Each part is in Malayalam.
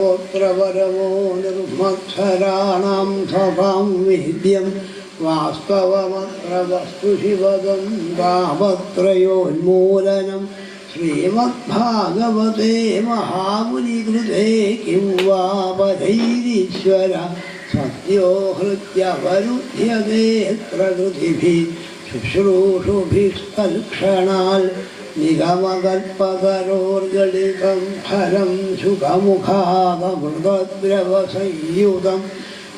ഗോത്രപരമോ നിർമത്സരാണാം സഭാം വിദ്യം വാസ്തവമത്ര വസ്തു പാപത്രയോന്മൂലനം ശ്രീമദ്ഭാഗവതേ മഹാമുനികൃതേ കിം വാ സത്യോ ഹൃദ്യവരുധ്യതേത്ര കൃതിഭിः ശുശ്രൂഷുഭിസ്തൽക്ഷണാൽ നിഗമകൽപ്പതരോർഗളിതം ഫലം സുഖമുഖാതമൃതദ്രവസംയുതം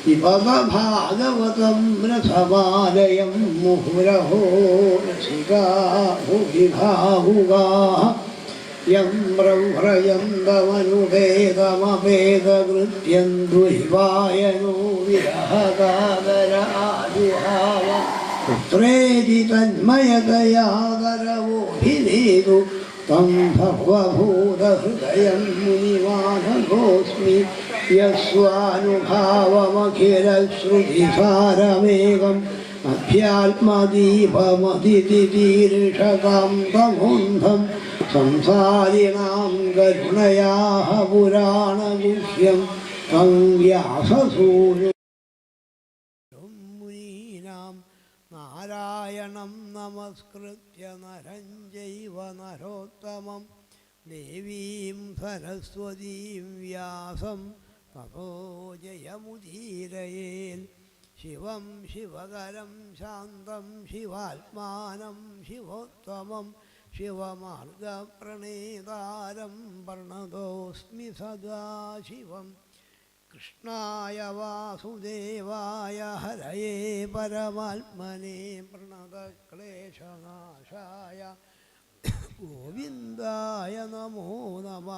പിബതഭാഗവതം രസമാലയം മുഹുരഹോ രസികാ ഭുവി ഭാവുകാः യം പ്രവ്രയന്തമനുപേതമപേതകൃത്യं ദ്വൈവായനോ വിരഹകാതരാജുഹാവ പുത്രേതി തന്മയതയാകരവോഭിനേതു तं സർവഭൂതഹൃദയം മുനിമാനഘോസ്മി യസ്വാനുഭാവമഖിലശ്രുതിസാരമേകം അധ്യാത്മദീപമതിഥിതീർഷകാം തമോന്ധം സംസാരിണാം കരുണയാഹ പുരാണഗുഹ്യം तं വ്യാസസൂര്യ നാരായണം നമസ്കൃത്യ നരം ചൈവ നരോത്തമം. ദേവീം സരസ്വതീം വ്യാസം തപോ ശിവം ശിവകരം ശാന്തം ശിവാത്മാനം ശിവോത്തമം. ശിവമാർഗപ്രണേതാരം പ്രണതോസ്മി സദാശിവം കൃഷ്ണായ വാസുദേവായ ഹരയേ പരമാത്മനെ പ്രണതക്ലേശനാശായ ഗോവിന്ദായ നമോ നമ.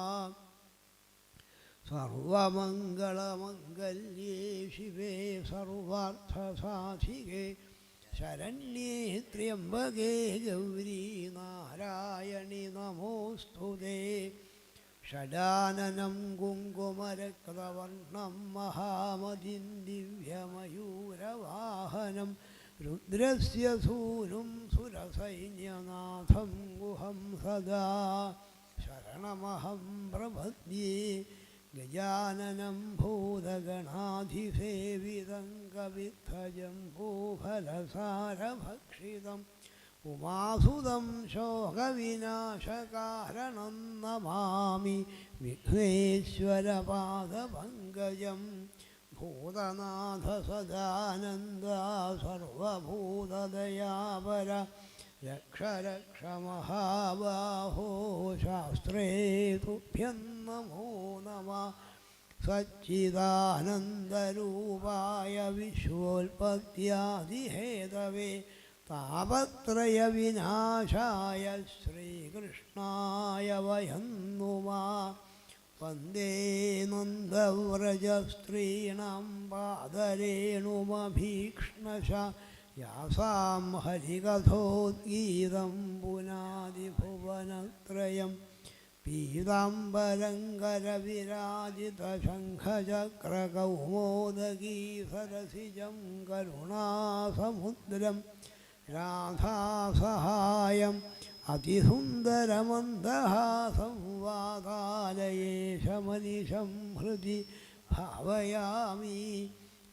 സർവമംഗളമംഗല്യേ ശിവേ സർവാർത്ഥസാധികേ ശരണ്യേ ത്ര്യംബകേ ഗൗരീ നാരായണി നമോസ്തുതേ. ഷഡാനനം കുങ്കുമരക്തവർണം മഹാമതിം ദിവ്യമയൂരവാഹനം രുദ്രസ്യ സൂനും സുരസൈന്യനാഥം ഗുഹം സദാ. ശരണമഹം പ്രപദ്യേ ഗജാനനം ഭൂതഗണാധിസേവിതം കവിദ്ധജം ഭൂഫലസാരഭക്ഷിതം ഉമാസുതം ശോകവിനാശകാരണം നമാമി വിഘ്നേശ്വരപാദപങ്കജം ഭൂതനാഥ സദാനന്ദ സർവഭൂതദയാപര രക്ഷ രക്ഷ മഹാബാഹോ ശാസ്ത്രേ തുഭ്യം നമോ നമ സച്ചിദാനന്ദരൂപായ വിശ്വോൽപത്യാദിഹേതവേ താപത്രയവിനാശായ ശ്രീകൃഷ്ണായ വയന്നുമാ. നുമാ വന്ദേ നന്ദവ്രജസ്ത്രീണാം പാദരേണുമഭീക്ഷ്ണശ. യാസാം ഹരികഥോദ്ഗീതം പുനാദിഭുവനത്രയം പീതാംബരങ്കരവിരാജിതശംഖചക്രകൗമോദഗീ സരസിജം കരുണാസമുദ്രം. രാധാസഹായം അതിസുന്ദരമന്ദഹാസം വാതാലയേശമനിശം ഹൃദി ഭാവയാമി.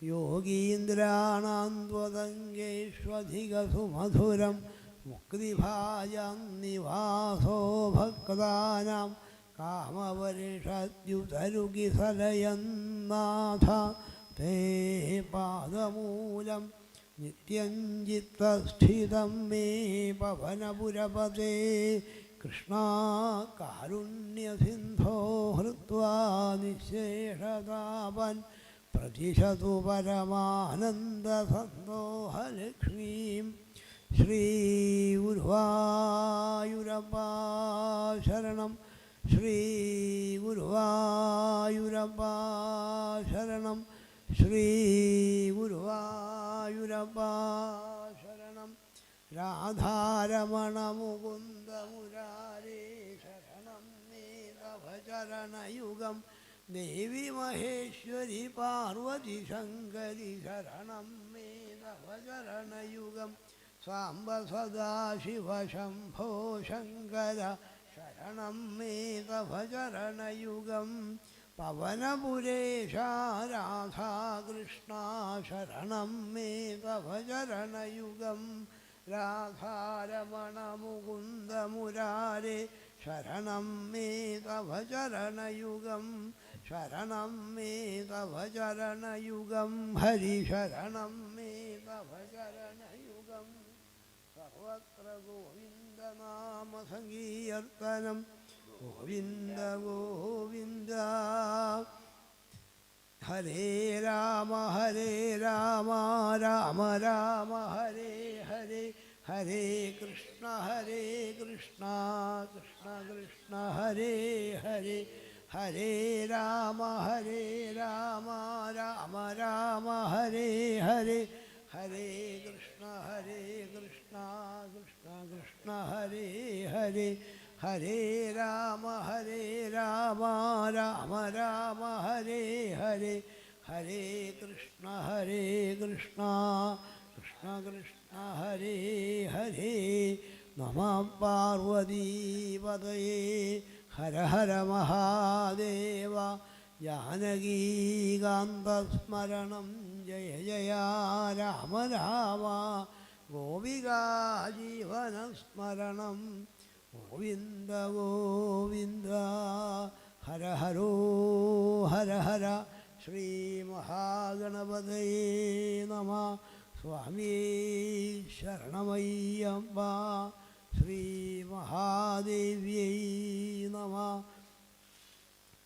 യോഗീന്ദ്രാണാം ത്വതംഗേഷ്വധികസുമധുരം മുക്തിഭാജാന്നിവാസോ ഭക്താനാം കാമപരിഷദ്യുതരുകിസലയന്നാഥ തേ പാദമൂലം നിത്യം ചിത്തസ്ഥിതം മേ പവനപുരപദേ കൃഷ്ണാ കാരുണ്യസിന്ധോ ഹൃത്വാ നിശേഷതാപൻ പ്രതിശതു പരമാനന്ദസന്തോഹലക്ഷ്മീം ശ്രീ ശരണം ശ്രീ ശരണം ശ്രീഗുരുവായൂരപ്പാ ശരണം. രാധാരമണ മുകുന്ദ മുരാരേ ശരണം. നീതഭചരണയുഗം. ദേവി മഹേശ്വരി പാർവതി ശങ്കരി ശരണം. മേതഭചരണയുഗം സാംബ സദാശിവ ശംഭോ ശങ്കര ശരണം. മേതഭചരണയുഗം പവനപുരേശ രാധാകൃഷ്ണ ശരണം മേ തവ ചരണയുഗം രാധാരമണ മുകുന്ദ മുരാരെ ശരണം മേ തവ ചരണയുഗം ശരണം മേ തവ ചരണയുഗം ഹരി ശരണം മേ തവ ചരണയുഗം സർവത്ര ഗോവിന്ദനാമ സങ്കീർത്തനം ഗോവിന്ദ ഗോവിന്ദ. ഹരേ രാമ ഹരേ രാമ രാമ രാമ ഹരേ ഹരേ ഹരേ കൃഷ്ണ ഹരേ കൃഷ്ണ കൃഷ്ണ കൃഷ്ണ ഹരേ ഹരേ. ഹരേ രാമ ഹരേ രാമ രാമ രാമ ഹരേ ഹരേ. ഹരേ കൃഷ്ണ ഹരേ കൃഷ്ണ കൃഷ്ണ കൃഷ്ണ ഹരേ ഹരേ. ഹരേ രാമ ഹരേ രാമ രാമ രാമ ഹരേ ഹരേ. ഹരേ കൃഷ്ണ ഹരേ കൃഷ്ണ. കൃഷ്ണ കൃഷ്ണ ഹരേ ഹരേ. നമ പാർവതീപതയേ ഹര ഹര മഹാദേവ. ജാനകീകാന്തസ്മരണം ജയ ജയ രാമ രാമ. ഗോപികാജീവനസ്മരണം ഗോവിന്ദ ഗോവിന്ദ ഹര ഹരോ ഹര ഹര. ശ്രീ മഹാഗണപതയേ നമ. സ്വാമി ശരണമയ്യമ്പ ശ്രീ മഹാദേവ്യൈ നമ.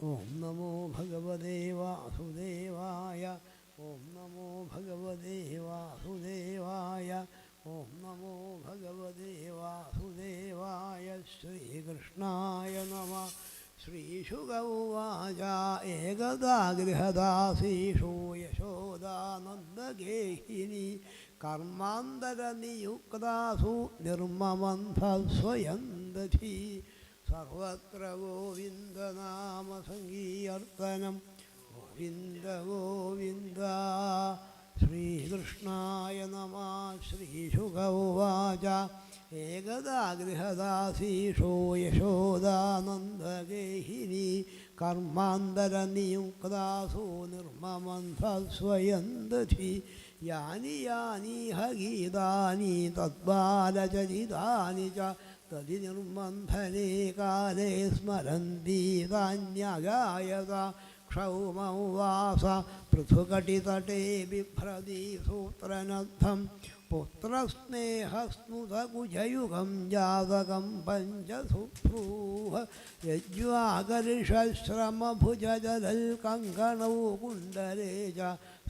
ഓം നമോ ഭഗവതേ വാസുദേവായ. ഓം നമോ ഭഗവതേ വാസുദേവായ. ഓം നമോ ഭഗവതേ വാസുദേവായ ശ്രീകൃഷ്ണായ നമ. ശ്രീശുഗൗവാച ഏകദാഗൃഹദാസീഷോ യശോദാനന്ദഗേഹിനി. കർമാന്തരനിയുക്താസു നിർമ്മമന്ധ സ്വയം ദധി സർവത്ര ഗോവിന്ദനാമസങ്കീർത്തനം ഗോവിന്ദ ഗോവിന്ദ ഉവാച ഏകദാ ഗൃഹദാസീഷോ യശോദാനന്ദഗേഹിനി കർമാന്തരനിയുക്താസു നിർമ്മമന്ധ സ്വയം ദധി യാനി യാനീഹ ഗീതാനി തദ്ബാലചരിതാനി ച തദി നിർബന്ധനെ കാലേ സ്മരന്തീതാന്യഗായത ക്ഷൗമൗ വാസ പൃഥുകടിതടേ ബിഭ്രതി സൂത്രനദ്ധം पुत्रस्नेहस्नुतकुजयुगं पञ्चसुप्रूह यज्वाकर्षश्रमभुजजलल्कङ्कणौ कुण्डले च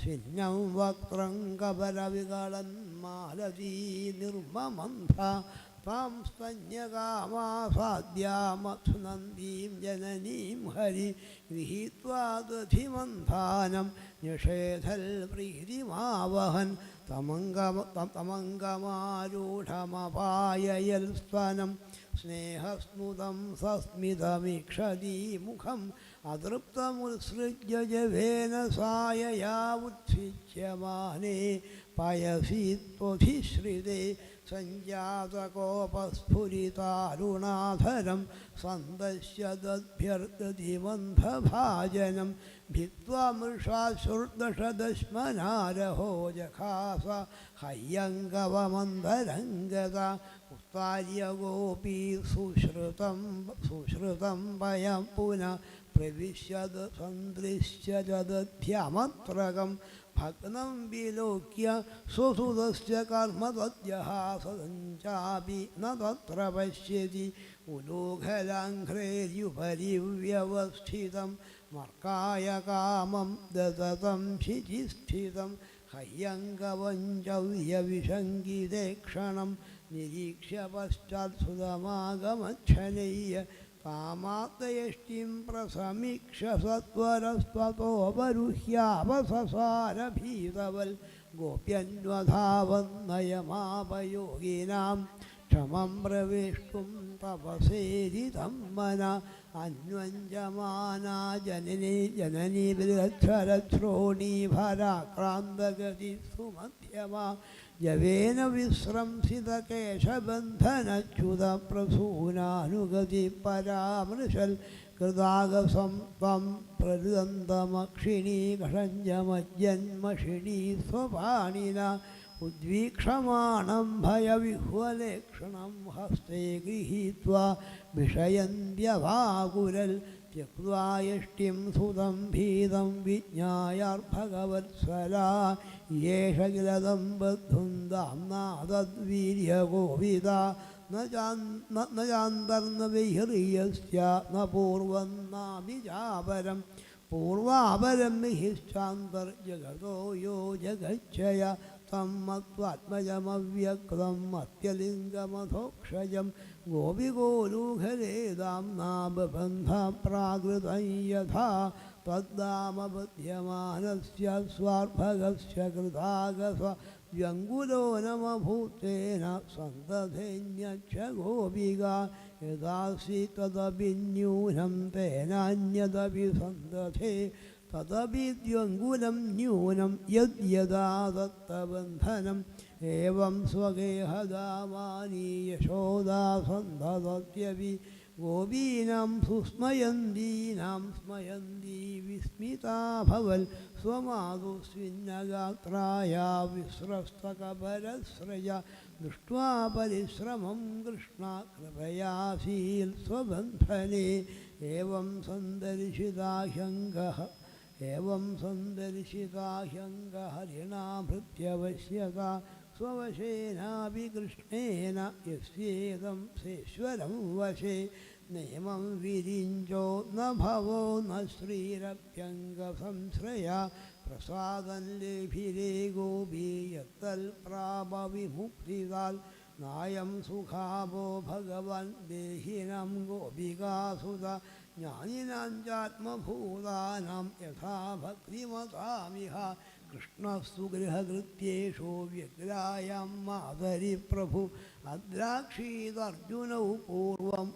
सिन्नं वक्त्रं कबरविगलं मालती निर्ममन्था त्वां स्तन्यकामासाद्यामत्सुनन्दीं जननीं हरि गृहीत्वा दधिमन्थानं निषेधल् प्रीतिमावहन् തമംഗമ തമംഗമാരൂഢമപായയൽ സ്പനം സ്നേഹസ്മുതം സസ്മിതമീക്ഷതീ മുഖം. അതൃപ്തമുത്സൃജ്യ ജവേന സായയാ ഉത്സിച്യമാനേ പയസി ത്വധിശ്രിതേ. സഞ്ജാതകോപസ്ഫുരിതാരുണാധരം. സന്ദശ്യദ്ഭ്യർദതി മന്ധഭാജനം ഭിത്വാ മൃഷാശ്രുർദശദശ്മനാരഹോ ജഖാസ ഹയ്യങ്കവമന്ധരംഗത ഉത്താര്യ ഗോപീ സുശ്രുതം സുശ്രുതം വയം പുനഃ പ്രവിശ്യത് സന്ദൃശ്യജദ്ധ്യമത്രകം ഭഗ്നം വിലോക്യ സ്വസുതസ്യ കർമ്മതദ്യഹാസഞ്ചാപി ന തത്ര പശ്യതി ഉലോഘലാഘ്രേര്യുപരി വ്യവസ്ഥിതം മർക്കായ കാമം ദതതം ശിചിസ്ഥിതം ഹയ്യങ്കവഞ്ചവ്യവിശങ്കിതേ ക്ഷണം നിരീക്ഷ്യ പശ്ചാത്സുതമാഗമച്ഛനയ്യ കാമാത്തയഷ്ടിം പ്രസമീക്ഷ സത്വരസ്വതോപരുഹ്യാവസസാരഭീതവൽ ഗോപ്യന്വധാവന്നയമാപയോഗിനാം ക്ഷമം പ്രവേഷ്ടും തപസേരിതം മന അന്വഞ്ജമാനാജനനി ജനനി ബൃഹത്വരത്രോണി ഭരാക്രാന്തഗതി സുമധ്യമാ ജവേന വിശ്രംസിത കേശബന്ധനച്യുത പ്രസൂനാനുഗതി പരാമൃശൽ കൃതാകസം ത്വം പ്രതിദന്തമക്ഷിണീ ഘഷഞ്ജമജ്ജന്മഷിണീ സ്വപാണിനാ उद्वीक्षमाणं भयविह्वलेक्षणं हस्ते गृहीत्वा विषयन्त्यभाकुरल् त्यक्त्वा यष्टिं सुतं भीतं विज्ञायार्भगवत्सला येष किलदं बद्धुं दाम्नादद्वीर्यगोविदा न चान् न न चान्तर्न विहृयस्य न पूर्वं नाभिजापरं पूर्वापरं मिहिश्चान्तर्जगतो यो जगच्छय തമ്മത്വാത്മജമവ്യക്തമത്യലിംഗമധോക്ഷജം ഗോപിഗോരൂഹലേതാംനാബന്ധപ്രാകൃതം യഥാ. തദ്ദാമബധ്യമാനസ്യ സ്വാർഭകസ്യ കൃതാഗസ്വ വ്യങ്കുലോ നമഭൂത്തേന സന്തധേന്യക്ഷ ഗോപിക. യഥാസി തദപി ന്യൂനം തേനാന്യതപി സന്തധേ തദവിദ്യങ്കുലം ന്യൂനം യദ്യദാദത്തബന്ധനം ഏവം സ്വഗേഹദാമാനീ യശോദാ സന്ധതത്യവി ഗോപീനാം സുസ്മയന്തീനാം സ്മയന്തീ വിസ്മിതാഭവൽ സ്വമാതുസ്വിന്നഗാത്രായ വിസ്രസ്തകപരശ്രയ ദൃഷ്ട്വാ പരിശ്രമം കൃഷ്ണ കൃപയാസീൽ സ്വബന്ധനെ ഏവം സന്ദർശിതാഹ്യങ്കഃ एवं सन्दर्शिता स्वशेना भी कृष्णन सेश्वरं वशे। नियमं विरिञ्जो न भवो न श्रीरप्यङ्गसंश्रया प्रसादल्लेभिरे गोपी यत्तल्प्रापविमुक्तिदाल् नायं सुखा भगवन् गोपिका सुधा ജ്ഞാനിനാഞ്ചാത്മഭൂതാനാം യഥാഭക്തിമതാമിഹ കൃഷ്ണസുഗൃഹകൃത്യേഷു വ്യഗ്രായാം മാതരി പ്രഭു അദ്രാക്ഷീതർജുനൗ പൂർവം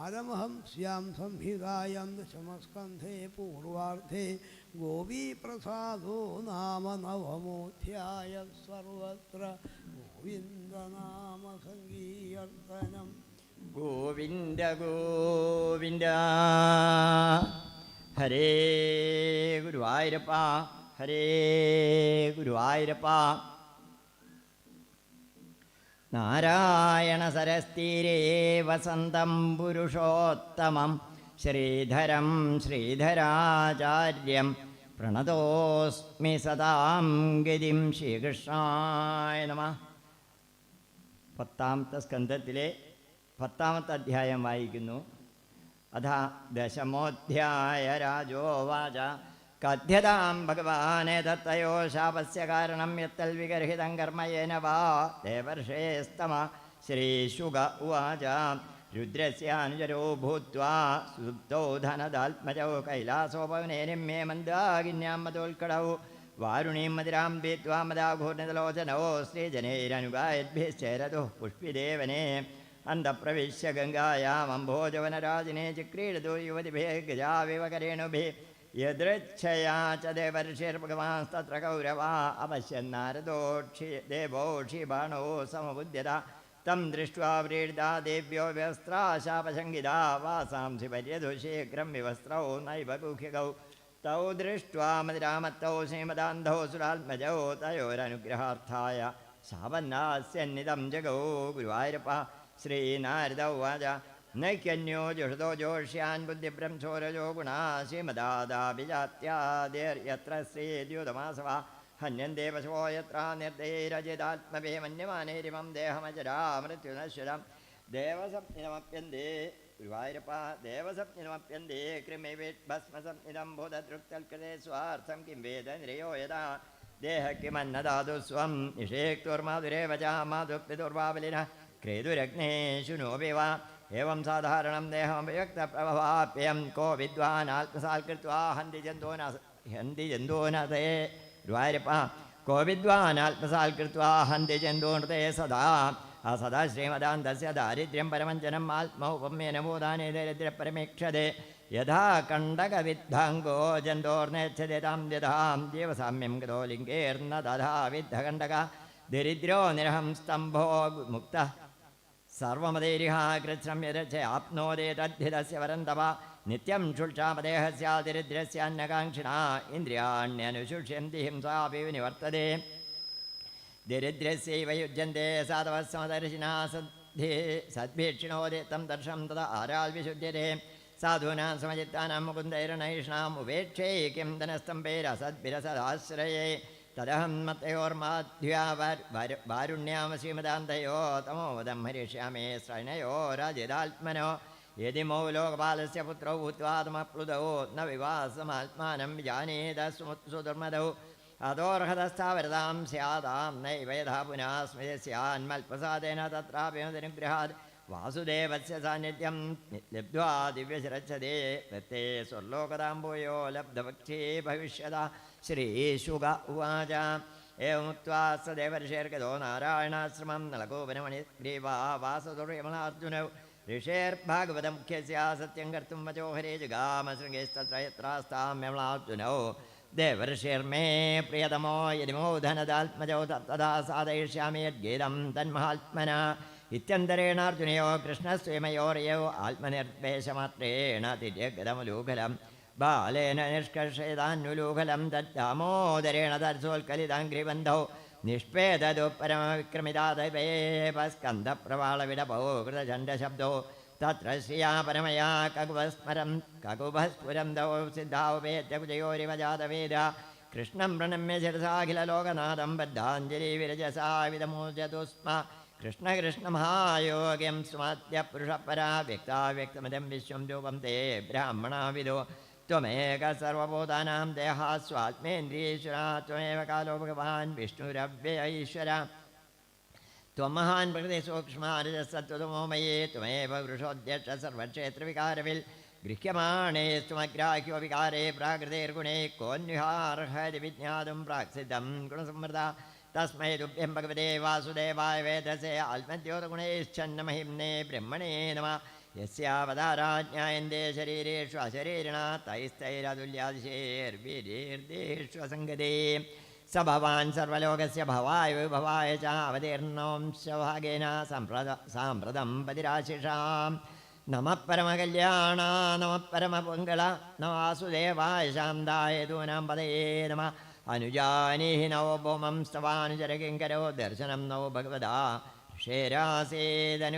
ആരമഹംസ്യാം സംഹിതായം ദശമസ്കന്ധേ പൂർവാർദ്ധേ ഗോപീപ്രസാദോ നാമ നവമോധ്യായ സർവത്ര ഗോവിന്ദനാമസങ്കീർത്തനം ഗോവിന്ദ ഗോവിന്ദ ഹരേ ഗുരുവായൂരപ്പ ഹരേ ഗുരുവായൂരപ്പ. നാരായണ സരസ്തീരേ വസന്തം പുരുഷോത്തമം. ശ്രീധരം ശ്രീധരാചാര്യം പ്രണതോസ്മി സദാം ഗതിം ശ്രീകൃഷ്ണായ നമ. പത്താമത്തെ സ്കന്ധത്തിലെ പത്താമത്തെ അധ്യായം വായിക്കുന്നു. അഥ ദശമോധ്യായ രാജോവാച. കഥ്യതാം ഭഗവാനെ തത്തയോ ശാപസ്യ കാരണം യത്തൽ വിഗർഹിതം കർമ്മയേന വാ ദേവർഷേസ്തമ. ശ്രീശുക ഉവാച. രുദ്രസ്യാനുജരോ ഭൂത്വാ സുപ്തോ ധനദാത്മജോ കൈലാസോപവനേനും മേ മന്ദാകിന്യാം മതോൽക്കടൗ. വാരുണീം മതിരാം പീത്വാ മദാഘൂർണിതലോചനോ ശ്രീജനൈരനുഗായദ്ഭിശ്ചേരതു പുഷ്പിദേവനെ. അന്തപ്രവിശ്യ ഗംഗായാമംഭോജവനരാജിനെ ചിക്രീഡതു യുവതിഭേ ഗജാവിവ കരേണുഭി യദൃച്ഛയാ ച ദേവർഷിർഭഗവാൻസ്തത്ര കൗരവാ അപശ്യന്നാരദോക്ഷി ദേവോക്ഷി ബാണോ സമബുദ്ധ്യത. തം ദൃഷ്ട്വാ വ്രീഡിതാ ദേവ്യോ വ്യസ്ത്രാശാപശങ്കിതാ വാസാംസി പര്യതു ശീഘ്രം വിവസ്ത്രൗ നൈവ ഗുഹ്യകൗ. തൗ ദൃഷ്ട്വാ മതിരാമത്തൗ ശ്രീമദാന്ധോ സുരാത്മജോ തയോരനുഗ്രഹാർത്ഥായ. ശാപന്നാസ്യന്നിതം ജഗോ ഗുരുവായൂരപ്പ ശ്രീനാരദ ഉവാച. നൈക്യന്യോ ജുഷതോ ജോഷ്യാൻ ബുദ്ധിഭ്രംശോരജോ ഗുണാ ശ്രീമദാദാഭിജാത്യാദിർയത്ര ശ്രീദ്യുതമാസവ ഹന്യന്തേ പശവോ യത്ര നിർദ്ദേരജിതാത്മഭേ മന്യമാനേരിമം ദേഹമജരാ മൃത്യുനശ്വരം. ദേവസപ്നിതമപ്യന്തേ ഗുരുവായൂരപ്പ ദേവസപ്നിതമപ്യന്തേ കൃമിവിത് ഭസ്മസപ്നിതം ഭൂതദൃക്തൽകൃതേ സ്വാർത്ഥം കിം വേദ നിരയോ യഥാ. ദേഹ കിമന്നദാതു സ്വം നിഷേക്തുർമാതുരേവ ച മാതുപിതുർവാബലിന ക്രേതുരഗ്നേഷു നോപി വാ. एवं साधारणं देहमव्यक्तप्रभवाप्यं को विद्वान् आल्पसाल् कृत्वा हन्ति जन्तून हन्ति जन्तूनते द्वारिपः को विद्वान् आल्पसाल् कृत्वा हन्ति जन्तूनृते सदा सदा श्रीमदान्तस्य दारिद्र्यं परमञ्जनम् आत्मौपम्येन भूतानि दरिद्र्यपरमेक्षते यथा कण्डकविद्धाङ्गो जन्तोर्नेच्छते तां व्यधां देवसाम्यं कृतो लिङ्गेर्न दधा विद्धकण्डक दरिद्र्यो निरहं स्तम्भो मुक्तः സ്തംഭോ മുക്ത സർവമതൈരിഹ കൃത്രം യരച്ച ആപ്നോദേ തദ്ധിതസ്യ വരന്തവ നിത്യം ക്ഷുക്ഷാമദേഹസ്യാതിരിദ്രസ്യാന്നകാംക്ഷിണ ഇന്ദ്രിയാണ്യനുശുഷ്യന്തി ഹിംസാപി നിവർത്തതേ ദരിദ്രസ്യൈവ യുജ്യന്തേ സാധവസ്മദർശിനാ സദ്ധി സദ്ഭീക്ഷിണോദേ തം ദർശം തത ആരാൽ വിശുദ്ധ്യതേ സാധൂനാം സമചിത്താനാം മുകുന്ദൈരണൈഷണാം. ഉപേക്ഷേ കിം ധനസ്തംഭേരസദ്ഭിരസദാശ്രയേ तदहन्मतयोर्माध्यावारुण्यामसीमदान्तयो तमोदं हरिष्यामे, श्रणयो श्रयणयोरजिदात्मनो यदि मौलोकपालस्य पुत्रौ भूत्वात्मप्लुदौ न विवासमात्मानं जानीत सुदुर्मदौ। अतोऽर्हतस्थावरतां स्यादां नैव यथा पुनः स्मृतस्यान्मल्पसादेन तत्रापि अनुग्रहात् वासुदेवस्य सान्निध्यं लब्ध्वा दिव्यशरच्छदे वृत्ते स्वर्लोकदाम्बूयो लब्धवक्षे भविष्यदा ശ്രീശുക ഉവാച ഏവമുക്വാ സദേവഋഷേർഗതോ നാരായണാശ്രമം നളഗോപനമണി ഗ്രീവാസതുർയമളാർജുനൗ ഋഷേർഭാഗവതമുഖ്യസ്യ സത്യം കർത്തും വചോഹരേ ജുഗാമശൃംഗേസ്തത്രയത്രാസ്താമ്യമളാർജുനോ ദേവർഷേർമേ പ്രിയതമോ യതിമോധനദാത്മജോ തദാ സാധയിഷ്യാമി യദ്ഗീതം തന്മഹാത്മന. ഇത്യന്തരേണാർജുനയോ കൃഷ്ണസ്വയമയോർയോ ആത്മനിർദ്ദേശമാത്രേണ തിര്യഗതമലൂകലം ബാലേന നിഷ്കർഷയതാന്നുലൂകലം തദ്ദാമോദരേണ തത്സോൽക്കലിതാംഘ്രിബന്ധോ നിഷ്പേതതു പരമവിക്രമിതാതപേപസ്കന്ധപ്രവാളവിടപോ കൃതചണ്ഡശബ്ദോ തത്ര ശ്രിയാ പരമയാ കകുഭസ്മരം കകുഭസ്ഫുരം ദോ സിദ്ധാവേത്യകുജയോരിവജാതവേദ കൃഷ്ണം പ്രണമ്യ ശിരസാഖിലോകനാഥം ബദ്ധാഞ്ജലി വിരജസാവിധമോചതു വിരജസാവിതമോചതുസ്മ കൃഷ്ണകൃഷ്ണമഹായോഗ്യം സ്മാത്യപുരുഷപരാ വ്യക്താവ്യക്തമതം വിശ്വം രൂപം തേ ബ്രാഹ്മണാവിദോ त्वमेक सर्वभूतानां देहा स्वात्मेन्द्रियेश्वरा त्वमेव कालो भगवान् विष्णुरव्यय ईश्वरा त्वं महान् प्रकृतिसूक्ष्मारजसत्त्वतमो मये त्वमेव वृषोद्यष्ट सर्वक्षेत्रविकारविल् गृह्यमाणे त्वमग्राह्यो विकारे प्राकृतेर्गुणे कोऽन्विहार्हति विज्ञातुं प्राक्सिद्धं गुणसम्मृता तस्मै तुभ्यं भगवते वासुदेवाय वेदसे आत्मद्योतगुणैश्चन्नमहिम्ने ब्रह्मणे नमः യസ്യാവതാരാജ്ഞായന്തേ ശരീരേഷു അശരീരിണ തൈസ്തൈരതുല്യാതിശേർവീരീർദേഷ്വസംഗതേ സ ഭവാൻ സർവലോകസ്യ ഭവായ വിഭവായ ച അവതീർണോംശഭാഗേന സമ്പ്രദ സാമ്പ്രതം പതിരാശിഷാം. നമ പരമകല്യാണ നമ പരമപുംഗള നമാസുദേവായ ശാന്തായ ദൂനാം പദയേ നമ. അനുജാനീഹി നവോഭൂമം സ്തവാനുചരകിങ്കരോ ദർശനം നവോ ഭഗവതാ. ക്ഷേരാസേദനു